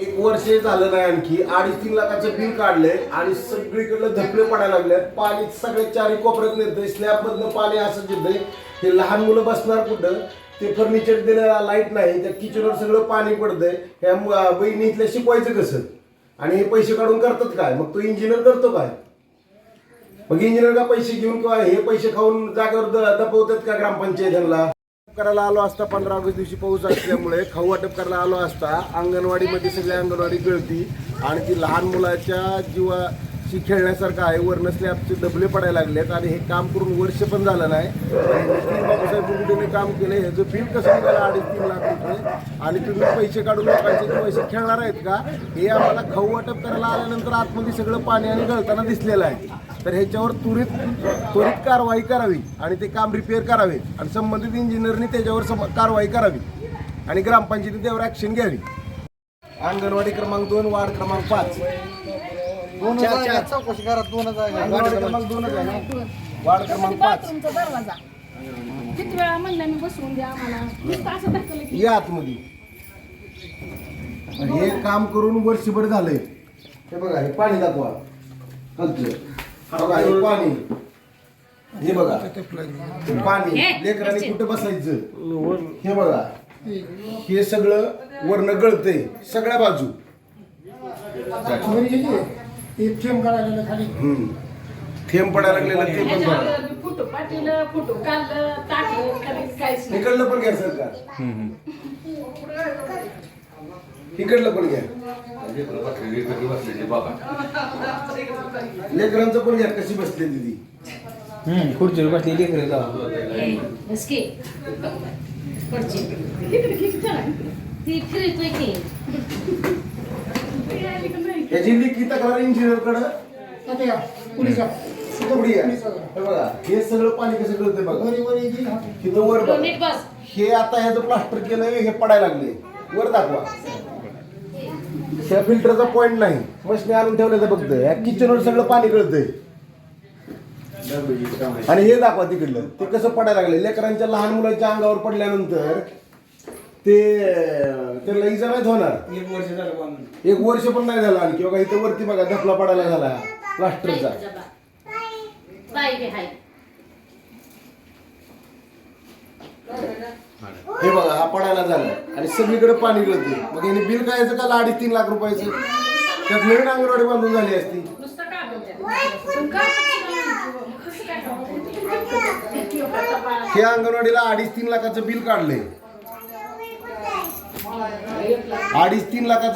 एक वर्ष झालं नाही आणखी. अडीच तीन लाखाचं बिल काढलंय आणि सगळीकडलं धपले पडायला लागले. पाणी सगळे चारी कोपऱ्यात नेतंय स्लॅब मधलं पाणी असं येतंय हे लहान मुलं बसणार कुठं? ते फर्निचर दिलं लाइट नाही त्या किचनवर सगळं पाणी पडतंय. ह्या मु- बहिणी इथल्या शिकवायचं कसं? आणि हे पैसे काढून करतात काय? मग तो इंजिनियर करतो काय? मग इंजिनियर का पैसे घेऊन किंवा हे पैसे खाऊन जागेवर दपवतात का ग्रामपंचायतीला करायला आलो असता पंधरा ऑगस्ट दिवशी पाऊस असल्यामुळे खाऊ वाटप करायला आलो असता. अंगणवाडीमध्ये सगळी अंगणवाडी गळती. आणि ती लहान मुलाच्या शी खेळण्यासारखं आहे. वरनं स्लॅबचे डबले पडायला लागलेत आणि हे काम करून वर्ष पण झालं नाही. नितीन बाबासाहेब मुंडेने काम केलं. ह्याचं बिल कसं निघालं? अडीच तीन लाख रुपये. आणि तुम्ही पैसे काढून लोकांचे ते पैसे खेळणार आहेत का? हे आम्हाला खाऊ वाटप करायला आल्यानंतर आतमध्ये सगळं पाणी आणि गळताना दिसलेलं आहे. तर ह्याच्यावर त्वरित त्वरित कारवाई करावी आणि ते काम रिपेअर करावे. आणि संबंधित इंजिनियरनी त्याच्यावर सम कारवाई करावी. आणि ग्रामपंचायतीने त्यावर ॲक्शन घ्यावी. अंगणवाडी क्रमांक दोन वार्ड क्रमांक पाच. दोन चार, जागा चार. चौकशी करा दोन जागा अंगणवाडी क्रमांक दोनच आहे ना? वार्ड क्रमांक पाच. बाथरूमचा दरवाजा. किती वेळा म्हणलं मी बसवून द्या आम्हाला. नुसतं असं धक्कलं की. या आतमध्ये. हे काम करून वर्षभर झालंय. हे बघा हे पाणी दाखवा. खालचं बघा हे पाणी. हे बघा. हे पाणी. लेकरांनी कुठं बसायचं? हे बघा. हे सगळं वरनं गळतंय. सगळ्या बाजू. थेंब काढायला खाली हम्म. थेंब पडायला लागलेलं ते पण बघा फोटो पाठवलं फोटो काढलं टाकलं कधी काहीच नाही इकडलं पण घ्या सरकार इकडलं पण घ्या लेकरांचं पण घ्या कशी बसली ती खुर्चीवर बसली लेकरं ए, बस की. पुढची. इकडे घे की चला. ती फिरतोय की याची लिखी तक्रार इंजिनियरकडे पुढे. हे बघा हे सगळं पाणी कसं गळतंय बघा. तिथं वर बघा. हे आता ह्याचं प्लास्टर केलंय हे पडायला लागले वर दाखवा. ह्या फिल्टरचा पॉइंट नाही. मशनी आणून ठेवलं तर फक्त. ह्या किचनवर सगळं पाणी गळतंय आणि हे दाखवा तिकडलं. ते कसं पडायला लागले लेकरांच्या लहान मुलांच्या अंगावर पडल्यानंतर ते त्याला इजा नाहीत होणार. एक वर्ष झालं एक वर्ष पण नाही झालं आणखी बघा इथं वरती बघा धपला पडायला झाला. प्लास्टरचा बाई बी हाय हे बघा हा पडायला झाला. आणि सगळीकडे पाणी गळते मग याने बिल काय यायचं का अडीच तीन लाख रुपयाचं. त्यात नवीन अंगणवाडी बांधून झाली असती. नुसतं? हे अंगणवाडीला अडीच तीन लाखाचं बिल काढलंय. अडीच तीन लाखाचं